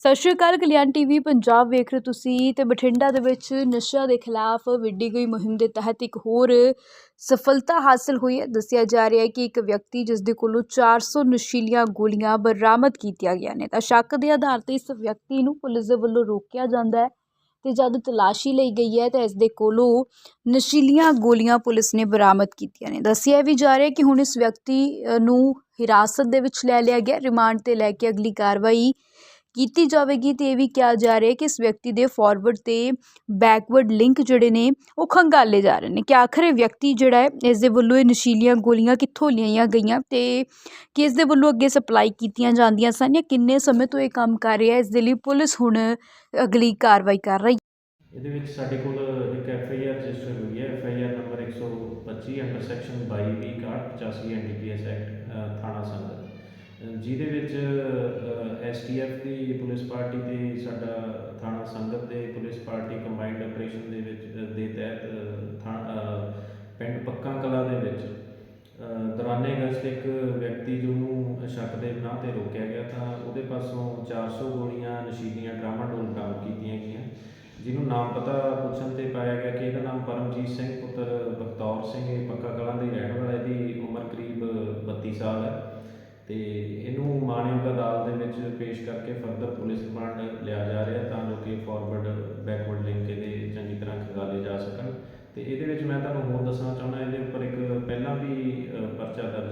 ਸਤਿ ਸ਼੍ਰੀ ਅਕਾਲ ਕਲਿਆਣ ਟੀਵੀ, ਪੰਜਾਬ ਵੇਖ ਰਹੇ ਹੋ ਤੁਸੀਂ ਤੇ ਬਠਿੰਡਾ ਦੇ ਵਿੱਚ ਨਸ਼ਿਆਂ ਦੇ ਖਿਲਾਫ ਵਿੱਢੀ ਗਈ ਮੁਹਿੰਮ ਦੇ ਤਹਿਤ ਇੱਕ ਹੋਰ ਸਫਲਤਾ ਹਾਸਲ ਹੋਈ ਹੈ। ਦੱਸਿਆ ਜਾ ਰਿਹਾ ਹੈ ਕਿ ਇੱਕ ਵਿਅਕਤੀ ਜਿਸ ਦੇ ਕੋਲੋਂ 400 ਨਸ਼ੀਲੀਆਂ ਗੋਲੀਆਂ ਬਰਾਮਦ ਕੀਤੀਆਂ ਗਈਆਂ ਨੇ, ਤਾਂ ਸ਼ੱਕ ਦੇ ਆਧਾਰ ਤੇ ਇਸ ਵਿਅਕਤੀ ਨੂੰ ਪੁਲਿਸ ਦੇ ਵੱਲੋਂ ਰੋਕਿਆ ਜਾਂਦਾ ਹੈ ਤੇ ਜਦ ਤਲਾਸ਼ੀ ਲਈ ਗਈ ਹੈ, ਤਾਂ ਇਸ ਦੇ ਕੋਲੋਂ ਨਸ਼ੀਲੀਆਂ ਗੋਲੀਆਂ ਪੁਲਿਸ ਨੇ ਬਰਾਮਦ ਕੀਤੀਆਂ ਨੇ। ਦੱਸਿਆ ਵੀ ਜਾ ਰਿਹਾ ਕਿ ਹੁਣ ਇਸ ਵਿਅਕਤੀ ਨੂੰ ਹਿਰਾਸਤ ਦੇ ਵਿੱਚ ਲੈ ਲਿਆ ਗਿਆ, ਰਿਮਾਂਡ ਤੇ ਲੈ ਕੇ ਅਗਲੀ ਕਾਰਵਾਈ ਕੀਤੀ ਜਾਵੇਗੀ ਅਤੇ ਇਹ ਵੀ ਕਿਹਾ ਜਾ ਰਿਹਾ ਕਿ ਇਸ ਵਿਅਕਤੀ ਦੇ ਫੋਰਵਰਡ ਤੇ ਬੈਕਵਰਡ ਲਿੰਕ ਜਿਹੜੇ ਨੇ ਉਹ ਖੰਗਾਲੇ ਜਾ ਰਹੇ ਨੇ ਕਿ ਆਖਰ ਇਹ ਵਿਅਕਤੀ ਜਿਹੜਾ ਹੈ, ਇਸ ਦੇ ਵੱਲੋਂ ਇਹ ਨਸ਼ੀਲੀਆਂ ਗੋਲੀਆਂ ਕਿੱਥੋਂ ਲਿਆਈਆਂ ਗਈਆਂ ਅਤੇ ਕਿ ਇਸ ਦੇ ਵੱਲੋਂ ਅੱਗੇ ਸਪਲਾਈ ਕੀਤੀਆਂ ਜਾਂਦੀਆਂ ਸਨ ਜਾਂ ਕਿੰਨੇ ਸਮੇਂ ਤੋਂ ਇਹ ਕੰਮ ਕਰ ਰਿਹਾ ਹੈ, ਇਸ ਦੇ ਲਈ ਪੁਲਿਸ ਹੁਣ ਅਗਲੀ ਕਾਰਵਾਈ ਕਰ ਰਹੀ ਹੈ। ਇਹਦੇ ਵਿੱਚ ਸਾਡੇ ਕੋਲ ਇੱਕ ਐਫ ਆਈ ਆਰ ਰਜਿਸਟਰ ਹੋਈ ਹੈ, F I R number 125 under section 22 B 85 N act ਥਾਣਾ ਸੰਗਤ। ਜਿਹਦੇ ਵਿੱਚ ਐਸ ਟੀ ਐਫ ਦੀ ਪੁਲਿਸ ਪਾਰਟੀ ਤੇ ਸਾਡਾ ਥਾਣਾ ਸੰਗਤ ਦੇ ਪੁਲਿਸ ਪਾਰਟੀ ਕੰਬਾਈਨਡ ਆਪਰੇਸ਼ਨ ਦੇ ਵਿੱਚ ਦੇ ਤਹਿਤ ਅ, ਪਿੰਡ ਪੱਕਾ ਕਲਾ ਦੇ ਵਿੱਚ ਅ, ਦੌਰਾਨੇ ਗਸ਼ਤ ਇੱਕ ਵਿਅਕਤੀ ਜਿਹਨੂੰ ਸ਼ੱਕ ਦੇ ਨਾਂ ਤੇ ਰੋਕਿਆ ਗਿਆ ਤਾਂ ਉਹਦੇ ਪਾਸੋਂ 400 ਗੋਲੀਆਂ ਨਸ਼ੀਲੀਆਂ ਡਰਾਮਾ ਡੋਲ ਬਰਾਮਦ ਕੀਤੀਆਂ ਗਈਆਂ ਜਿਹਨੂੰ ਨਾਮ ਪਤਾ ਪੁੱਛਣ ਤੇ ਪਾਇਆ ਗਿਆ ਕਿ ਇਹਦਾ ਨਾਮ ਪਰਮਜੀਤ ਸਿੰਘ ਪੁੱਤਰ ਬਖਤੌਰ ਸਿੰਘ ਇਹ ਪੱਕਾ ਕਲਾਂ ਦੇ ਰਹਿਣ ਵਾਲਾ ਇਹਦੀ ਉਮਰ ਕਰੀਬ 32 ਸਾਲ ਹੈ। ਤੇ ਇਹਨੂੰ ਮਾਨਯੋਗ ਅਦਾਲਤ ਦੇ ਵਿੱਚ ਪੇਸ਼ ਕਰਕੇ ਫਰਦਰ ਪੁਲਿਸ ਰਿਮਾਂਡ ਲਿਆ ਜਾ ਰਿਹਾ ਤਾਂ ਜੋ ਕਿ ਫਾਰਵਰਡ ਬੈਕਵਰਡ ਲਿੰਕ ਇਹਦੇ ਚੰਗੀ ਤਰ੍ਹਾਂ ਖੰਗਾਲੇ ਜਾ ਸਕਣ। ਤੇ ਇਹਦੇ ਵਿੱਚ ਮੈਂ ਤੁਹਾਨੂੰ ਹੋਰ ਦੱਸਣਾ ਚਾਹੁੰਦਾ, ਇਹਦੇ ਉੱਪਰ ਇੱਕ ਪਹਿਲਾਂ ਵੀ ਪਰਚਾ ਦਰਜ